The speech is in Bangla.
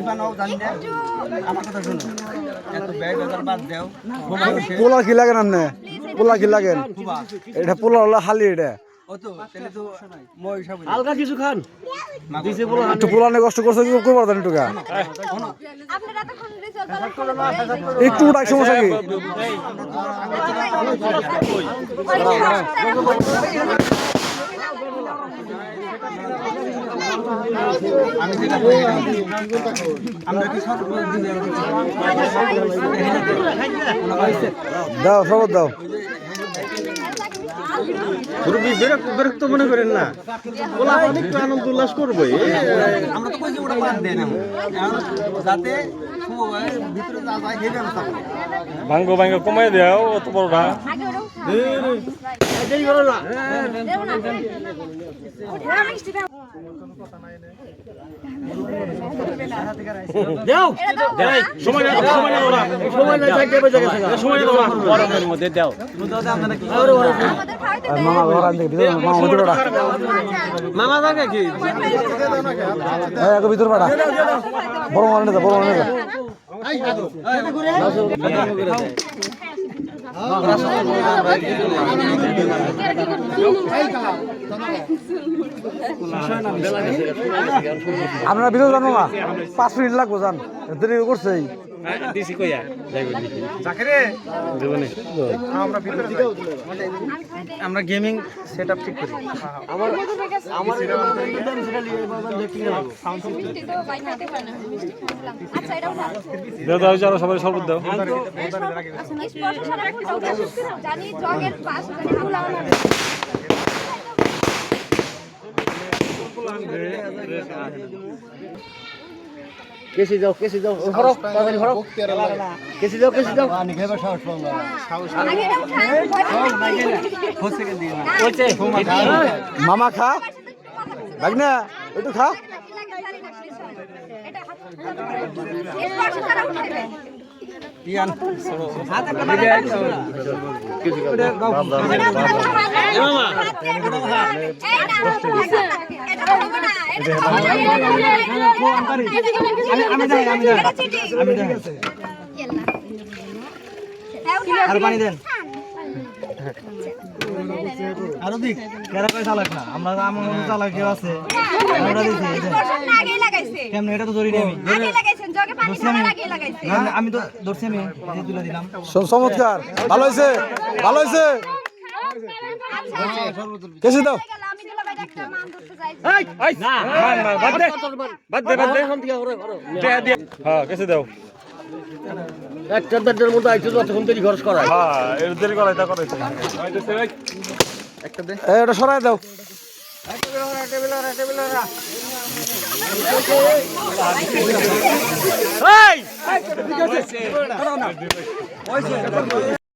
নিবা নাও জানি না আমার কথা শুনো এত ব্যয় বেজার বাদ দাও বোমা বসে পোলা কি লাগেন আপনি পোলা কি লাগেন এটা পোলা হলো হালি এটা ও তো তাহলে তো মই সব হালকা কিছু খান একটু পোলা কষ্ট করছে কি করবার দেন একটু গা আপনারা তখন রেজাল্ট একটু উঠাই সমস্যা কি আমি যেটা আমরা কি সব দাও। দাও বিরক্ত বিরক্ত মনে করেন না? বলা একটু আনন্দ উল্লাস করব আমরা তো কইছি ওটা বাদ দেন এখন যাতে ভিতরে যা যায় সেই ব্যবস্থা ভাঙ্গ ভাঙ্গ কমাই দেও অত বড়টা বড় মানে বড় মানে আপনারা বিরোধ জানো না পাঁচ মিনিট লাগবো জান দেরি করছে দিছি কইয়া আমরা গেমিং সেটআপ ঠিক করি আচ্ছা দেও দাও চলো সবাই শরবত দাও জানি জগের পাশ ফুল আমার কেসি যাও কেসি যাও হরো তাড়াতাড়ি হরো কেসি যাও কেসি যাও। আগে এটা উঠা হচ্ছে কি? দিন বলছে মামা খা। ভাগ না একটু আর দিক কেরা কয় চালাক না আমরা আমার মতো চালাক কেউ আছে আমরা দিছি। কেমনে এটা তো ধরি আমি আমি তো ধরছি আমি তুলে দিলাম চমৎকার ভালো হয়েছে ভালো হয়েছে কেসে দাও হ্যাঁ একটা দেড়টার মধ্যে আইছো যতক্ষণ দেরি খরচ করা হ্যাঁ ওটা সরাই দাও এই